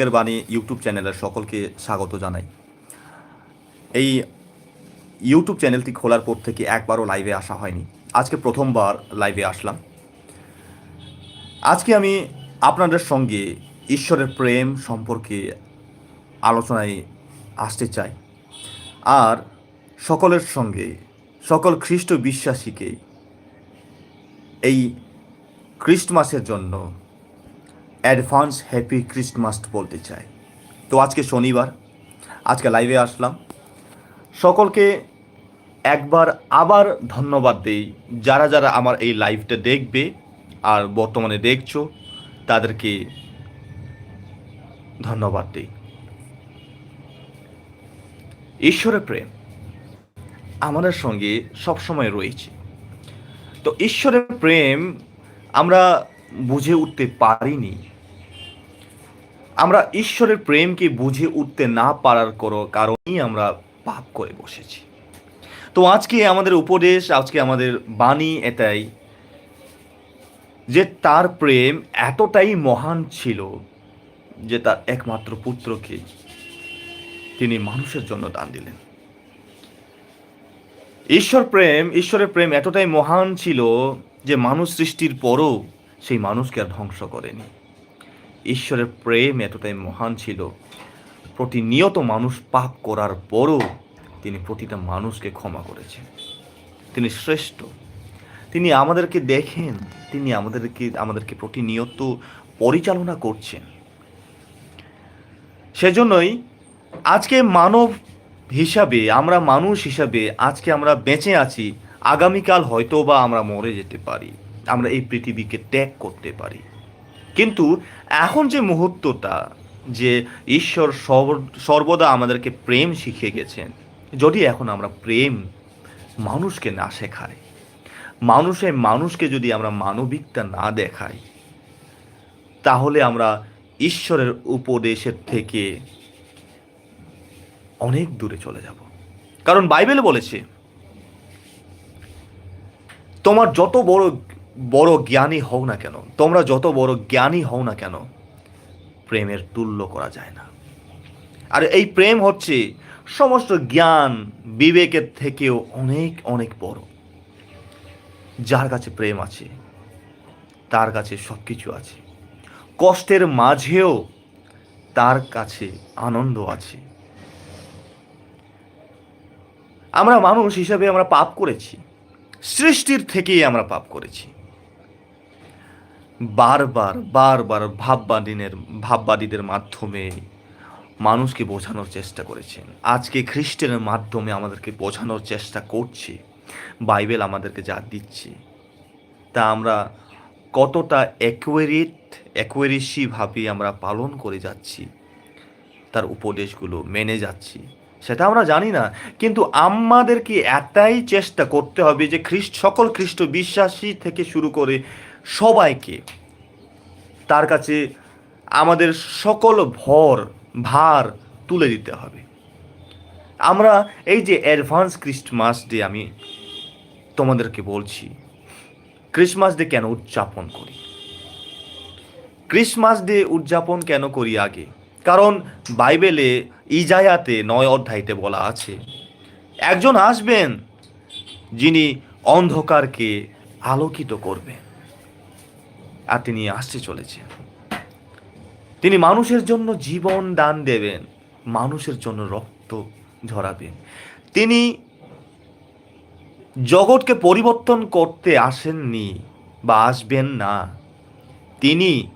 এর বাণী ইউটিউব চ্যানেলের সকলকে স্বাগত জানাই। এই ইউটিউব চ্যানেলটি খোলার পর থেকে একবারও লাইভে আসা হয়নি। আজকে প্রথমবার লাইভে আসলাম। আজকে আমি আপনাদের সঙ্গে ঈশ্বরের প্রেম সম্পর্কে আলোচনায় আসতে চাই। আর সকলের সঙ্গে, সকল খ্রিস্ট বিশ্বাসীকে এই খ্রিস্টমাসের জন্য অ্যাডভান্স হ্যাপি ক্রিসমাস বলতে চাই। তো আজকে শনিবার, আজকে লাইভে আসলাম। সকলকে একবার আবার ধন্যবাদ দেই, যারা যারা আমার এই লাইভটা দেখবে আর বর্তমানে দেখছ, তাদেরকে ধন্যবাদ দিই। ঈশ্বরের প্রেম আমাদের সঙ্গে সবসময় রয়েছে। তো ঈশ্বরের প্রেম আমরা বুঝে উঠতে পারিনি। আমরা ঈশ্বরের প্রেমকে বুঝে উঠতে না পারার করো, কারণেই আমরা পাপ করে বসেছি। তো আজকে আমাদের উপদেশ, আজকে আমাদের বাণী এটাই যে তার প্রেম এতটাই মহান ছিল যে তার একমাত্র পুত্রকে তিনি মানুষের জন্য দান দিলেন। ঈশ্বর প্রেম, ঈশ্বরের প্রেম এতটাই মহান ছিল যে মানুষ সৃষ্টির পরও সেই মানুষকে আর ধ্বংস করেনি। ঈশ্বরের প্রেম এতটাই মহান ছিল, প্রতিনিয়ত মানুষ পাপ করার পরও তিনি প্রতিটা মানুষকে ক্ষমা করেছেন। তিনি শ্রেষ্ঠ। তিনি আমাদেরকে দেখেন, তিনি আমাদেরকে আমাদেরকে প্রতিনিয়ত পরিচালনা করছেন। সেজন্যই আজকে মানব হিসাবে, আমরা মানুষ হিসাবে আজকে আমরা বেঁচে আছি, আগামীকাল হয়তো বা আমরা মরে যেতে পারি। আমরা এই পৃথিবীকে ত্যাগ করতে পারি। কিন্তু এখন যে মুহূর্তটা, যে ঈশ্বর সর্ব- সর্বদা আমাদেরকে প্রেম শিখিয়ে গেছেন, যদি এখন আমরা প্রেম মানুষকে না শেখাই মানুষে মানুষকে যদি আমরা মানবিকতা না দেখাই, তাহলে আমরা ঈশ্বরের উপদেশের থেকে অনেক দূরে চলে যাব। কারণ বাইবেল বলেছে, তোমার যত বড় বড় জ্ঞানী হও না কেন? তোমরা যত বড় জ্ঞানী হও না কেন, প্রেমের তুল্য করা যায় না। আর এই প্রেম হচ্ছে সমস্ত জ্ঞান বিবেকের থেকেও অনেক অনেক বড়। যার কাছে প্রেম আছে, তার কাছে সব কিছু আছে। কষ্টের মাঝেও তার কাছে আনন্দ আছে। আমরা মানুষ হিসাবে আমরা পাপ করেছি। সৃষ্টির থেকেই আমরা পাপ করেছি। বারবার বারবার ভাববাদীনের ভাববাদীদের মাধ্যমে মানুষকে বোঝানোর চেষ্টা করেছেন। আজকে খ্রিস্টের মাধ্যমে আমাদেরকে বোঝানোর চেষ্টা করছে। বাইবেল আমাদেরকে যা দিচ্ছে। তা আমরা কতটা অ্যাকুয়ারিট অ্যাকুয়ারিসিভাবে আমরা পালন করে যাচ্ছি, তার উপদেশগুলো মেনে যাচ্ছি, সেটা আমরা জানি না। কিন্তু আমাদেরকে এটাই চেষ্টা করতে হবে যে খ্রিস্ট, সকল খ্রিস্ট বিশ্বাসী থেকে শুরু করে সবাইকে। তার কাছে আমাদের সকল ভর, ভার তুলে দিতে হবে। আমরা এই যে অ্যাডভান্স ক্রিস্টমাস ডে আমি তোমাদেরকে বলছি, ক্রিসমাস ডে কেন উদযাপন করি? ক্রিসমাস ডে উদযাপন কেন করি আগে? কারণ বাইবেলে ইজায়াতে নয় অধ্যায়তে বলা আছে, একজন আসবেন যিনি অন্ধকারকে আলোকিত করবেন। আর তিনি আসতে চলেছেন। তিনি মানুষের জন্য জীবন দান দেবেন, মানুষের জন্য রক্ত ঝরাবেন। তিনি জগৎকে পরিবর্তন করতে আসেননি বা আসবেন না। তিনি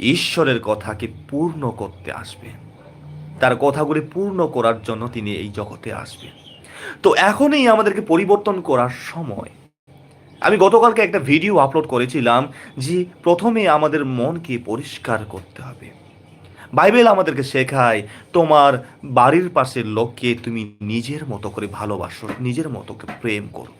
ঈশ্বরের কথাকে পূর্ণ করতে আসবেন। তার কথাগুলি পূর্ণ করার জন্য তিনি এই জগতে আসবেন। তো এখনই আমাদেরকে পরিবর্তন করার সময়। আমি গতকালকে একটা ভিডিও আপলোড করেছিলাম যে প্রথমে আমাদের মনকে পরিষ্কার করতে হবে। বাইবেল আমাদেরকে শেখায়, তোমার বাড়ির পাশের লোককে তুমি নিজের মতো করে ভালোবাসো, নিজের মতো করে প্রেম করো।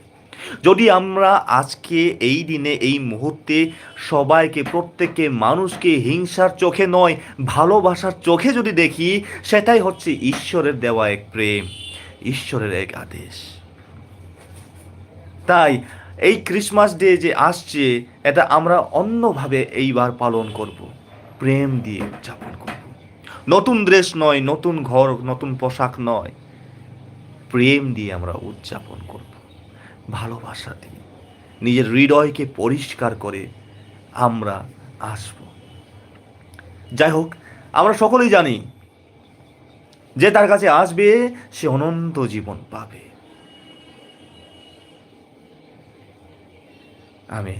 যদি আমরা আজকে এই দিনে, এই মুহূর্তে সবাইকে, প্রত্যেককে মানুষকে হিংসার চোখে নয়, ভালোবাসার চোখে যদি দেখি, সেটাই হচ্ছে ঈশ্বরের দেওয়া এক প্রেম, ঈশ্বরের এক আদেশ। তাই এই ক্রিসমাস ডে যে আসছে, এটা আমরা অন্যভাবে এইবার পালন করব। প্রেম দিয়ে উদযাপন করব। নতুন ড্রেস নয়, নতুন ঘর, নতুন পোশাক নয়। প্রেম দিয়ে আমরা উদযাপন করব। ভালোবাসা দিয়ে। নিজের হৃদয়কে পরিষ্কার করে আমরা আসব। যাই হোক, আমরা সকলেই জানি যে তার কাছে আসবে, সে অনন্ত জীবন পাবে। আমি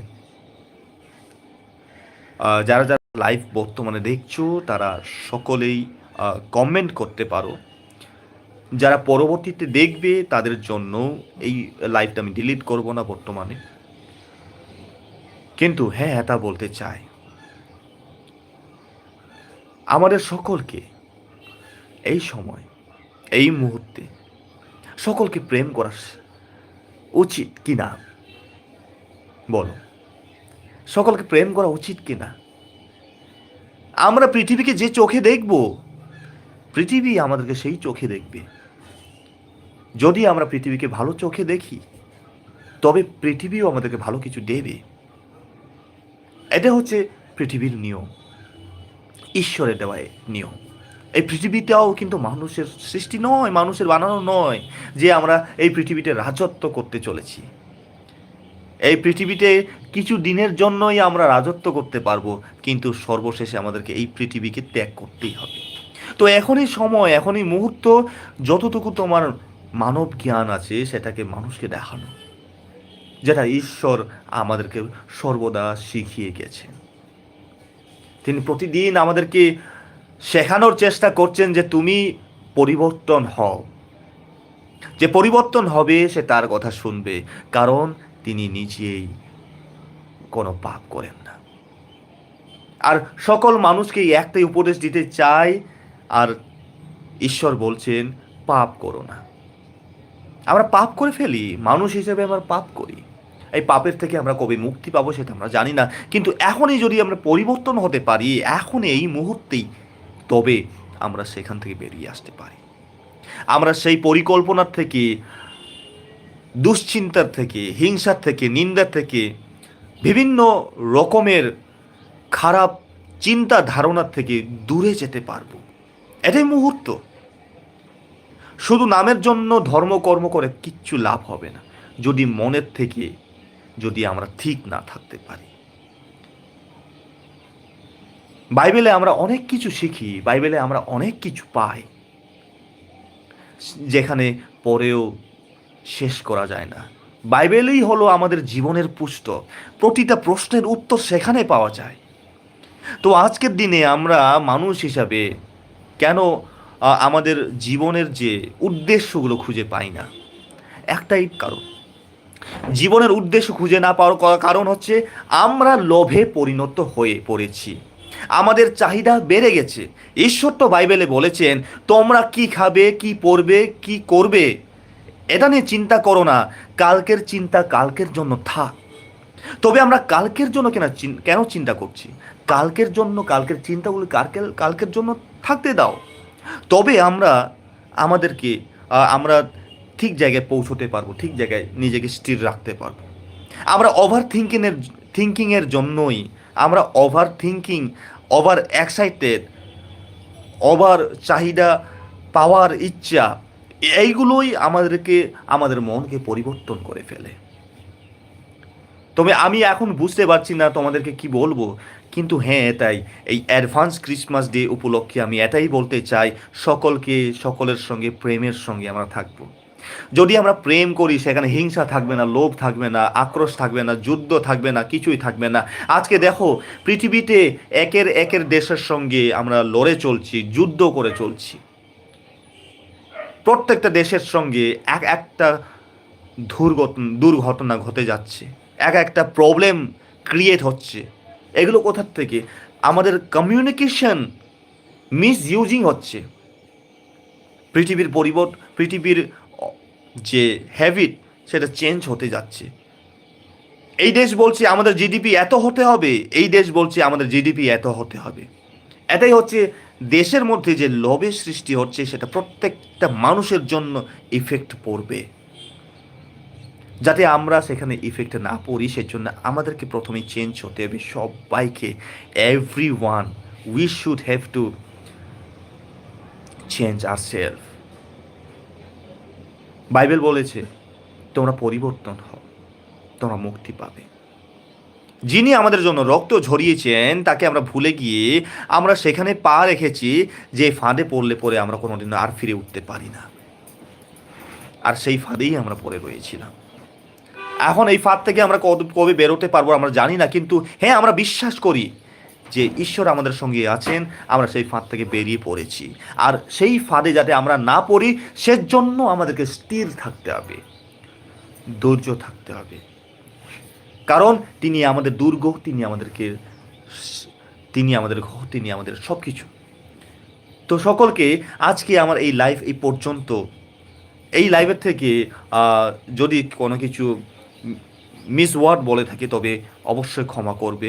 যারা যারা লাইভ বর্তমানে দেখছ, তারা সকলেই কমেন্ট করতে পারো। যারা পরবর্তীতে দেখবে, তাদের জন্য এই লাইভটা আমি ডিলিট করব না বর্তমানে। কিন্তু হ্যাঁ এটা বলতে চাই। আমাদের সকলকে এই সময়, এই মুহূর্তে সকলকে প্রেম করা উচিত কি না বলো, সকলকে প্রেম করা উচিত কি না আমরা পৃথিবীকে যে চোখে দেখব, পৃথিবী আমাদেরকে সেই চোখে দেখবে। যদি আমরা পৃথিবীকে ভালো চোখে দেখি, তবে পৃথিবীও আমাদেরকে ভালো কিছু দেবে। এটা হচ্ছে পৃথিবীর নিয়ম, ঈশ্বরের দেওয়া নিয়ম। এই পৃথিবীটাও কিন্তু মানুষের সৃষ্টি নয়, মানুষের বানানো নয় যে আমরা এই পৃথিবীতে রাজত্ব করতে চলেছি। এই পৃথিবীতে কিছু দিনের জন্যই আমরা রাজত্ব করতে পারব, কিন্তু সর্বশেষে আমাদেরকে এই পৃথিবীকে ত্যাগ করতেই হবে। তো এখনই সময়, এখনই মুহূর্ত, যতটুকু তোমার মানব জ্ঞান আছে, সেটাকে মানুষকে দেখানো, যেটা ঈশ্বর আমাদেরকে সর্বদা শিখিয়ে গেছেন তিনি প্রতিদিন আমাদেরকে শেখানোর চেষ্টা করছেন যে তুমি পরিবর্তন হও। যে পরিবর্তন হবে, সে তার কথা শুনবে। কারণ তিনি নিজেই কোনো পাপ করেন না। আর সকল মানুষকে একটাই উপদেশ দিতে চাই, আর ঈশ্বর বলছেন, পাপ করো না। আমরা পাপ করে ফেলি, মানুষ হিসেবে আমরা পাপ করি। এই পাপের থেকে আমরা কবে মুক্তি পাবো সেটা আমরা জানি না, কিন্তু এখনই যদি আমরা পরিবর্তন হতে পারি, এখন এই মুহূর্তেই তবে আমরা সেখান থেকে বেরিয়ে আসতে পারি। আমরা সেই পরিকল্পনার থেকে দুশ্চিন্তার থেকে, হিংসার থেকে, নিন্দার থেকে, বিভিন্ন রকমের খারাপ চিন্তা ধারণার থেকে দূরে যেতে পারব। এটাই মুহূর্ত। শুধু নামের জন্য ধর্মকর্ম করে কিচ্ছু লাভ হবে না, যদি মনের থেকে, যদি আমরা ঠিক না থাকতে পারি। বাইবেলে আমরা অনেক কিছু শিখি, বাইবেলে আমরা অনেক কিছু পাই। যেখানে পরেও শেষ করা যায় না। বাইবেলই হলো আমাদের জীবনের পুস্তক প্রতিটা প্রশ্নের উত্তর সেখানে পাওয়া যায়। তো আজকের দিনে আমরা মানুষ হিসাবে কেন আমাদের জীবনের যে উদ্দেশ্যগুলো খুঁজে পাই না? একটাই কারণ। জীবনের উদ্দেশ্য খুঁজে না পাওয়ার কারণ হচ্ছে আমরা লোভে পরিণত হয়ে পড়েছি। আমাদের চাহিদা বেড়ে গেছে। ঈশ্বর তো বাইবেলে বলেছেন, তোমরা কি খাবে, কি পরবে কি করবে? এটা নিয়ে চিন্তা করো না, কালকের চিন্তা কালকের জন্য থাক। তবে আমরা কালকের জন্য কেন কেন চিন্তা করছি? কালকের জন্য, কালকের চিন্তাগুলো কালকের কালকের জন্য থাকতে দাও। তবে আমরা আমাদেরকে আমরা ঠিক জায়গায় পৌঁছতে পারব, ঠিক জায়গায় নিজেকে স্থির রাখতে পারব। আমরা ওভার থিঙ্কিংয়ের থিঙ্কিংয়ের জন্যই, আমরা over thinking over excited over চাহিদা পাওয়ার ইচ্ছা এইগুলোই আমাদেরকে, আমাদের মনকে পরিবর্তন করে ফেলে। তবে আমি এখন বুঝতে পারছি না তোমাদেরকে কি বলব। কিন্তু হ্যাঁ এটাই এই অ্যাডভান্স ক্রিসমাস ডে উপলক্ষে আমি এটাই বলতে চাই, সকলকে, সকলের সঙ্গে, প্রেমের সঙ্গে আমরা থাকব। যদি আমরা প্রেম করি, সেখানে হিংসা থাকবে না, লোভ থাকবে না, আক্রোশ থাকবে না, যুদ্ধ থাকবে না, কিছুই থাকবে না। আজকে দেখো, পৃথিবীতে একের একের দেশের সঙ্গে আমরা লড়ে চলছি, যুদ্ধ করে চলছি। প্রত্যেকটা দেশের সঙ্গে এক একটা দুর্ঘটনা ঘটে যাচ্ছে। এক একটা প্রবলেম ক্রিয়েট হচ্ছে। এগুলো কোথার থেকে? আমাদের কমিউনিকেশন মিস ইউজিং হচ্ছে। পৃথিবীর পরিবর্তন পৃথিবীর যে হ্যাবিট সেটা চেঞ্জ হতে যাচ্ছে। এই দেশ বলছে আমাদের জিডিপি এত হতে হবে, এই দেশ বলছে আমাদের জিডিপি এত হতে হবে। এটাই হচ্ছে দেশের মধ্যে যে লোভের সৃষ্টি হচ্ছে, সেটা প্রত্যেকটা মানুষের জন্য ইফেক্ট পড়বে। যাতে আমরা সেখানে ইফেক্ট না পড়ি, সেজন্য আমাদেরকে প্রথমে চেঞ্জ হতে হবে সবাইকে। Every one we should have to change our self Bible বলেছে, তোমরা পরিবর্তন হও, তোমরা মুক্তি পাবে। যিনি আমাদের জন্য রক্ত ঝরিয়েছেন, তাকে আমরা ভুলে গিয়ে আমরা সেখানে পা রেখেছি, যে ফাঁদে পড়লে পরে আমরা কোনোদিন আর ফিরে উঠতে পারি না। আর সেই ফাঁদেই আমরা পড়ে রয়েছিলাম। এখন এই ফাঁদ থেকে আমরা কত কবে বেরোতে পারব আমরা জানি না, কিন্তু হ্যাঁ আমরা বিশ্বাস করি যে ঈশ্বর আমাদের সঙ্গে আছেন, আমরা সেই ফাঁদ থেকে বেরিয়ে পড়েছি। আর সেই ফাঁদে যাতে আমরা না পড়ি, সেজন্য আমাদেরকে স্থির থাকতে হবে, ধৈর্য থাকতে হবে। কারণ তিনি আমাদের দুর্গ, তিনি আমাদেরকে তিনি আমাদের ঘর তিনি আমাদের সব কিছু তো সকলকে আজকে আমার এই লাইফ এই পর্যন্ত, এই লাইভের থেকে যদি কোনো কিছু মিস ওয়ার্ড বলে থাকি, তবে অবশ্যই ক্ষমা করবে।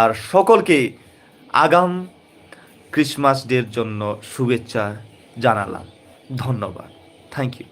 আর সকলকে আগাম ক্রিসমাস ডের জন্য শুভেচ্ছা জানালাম। ধন্যবাদ। Thank you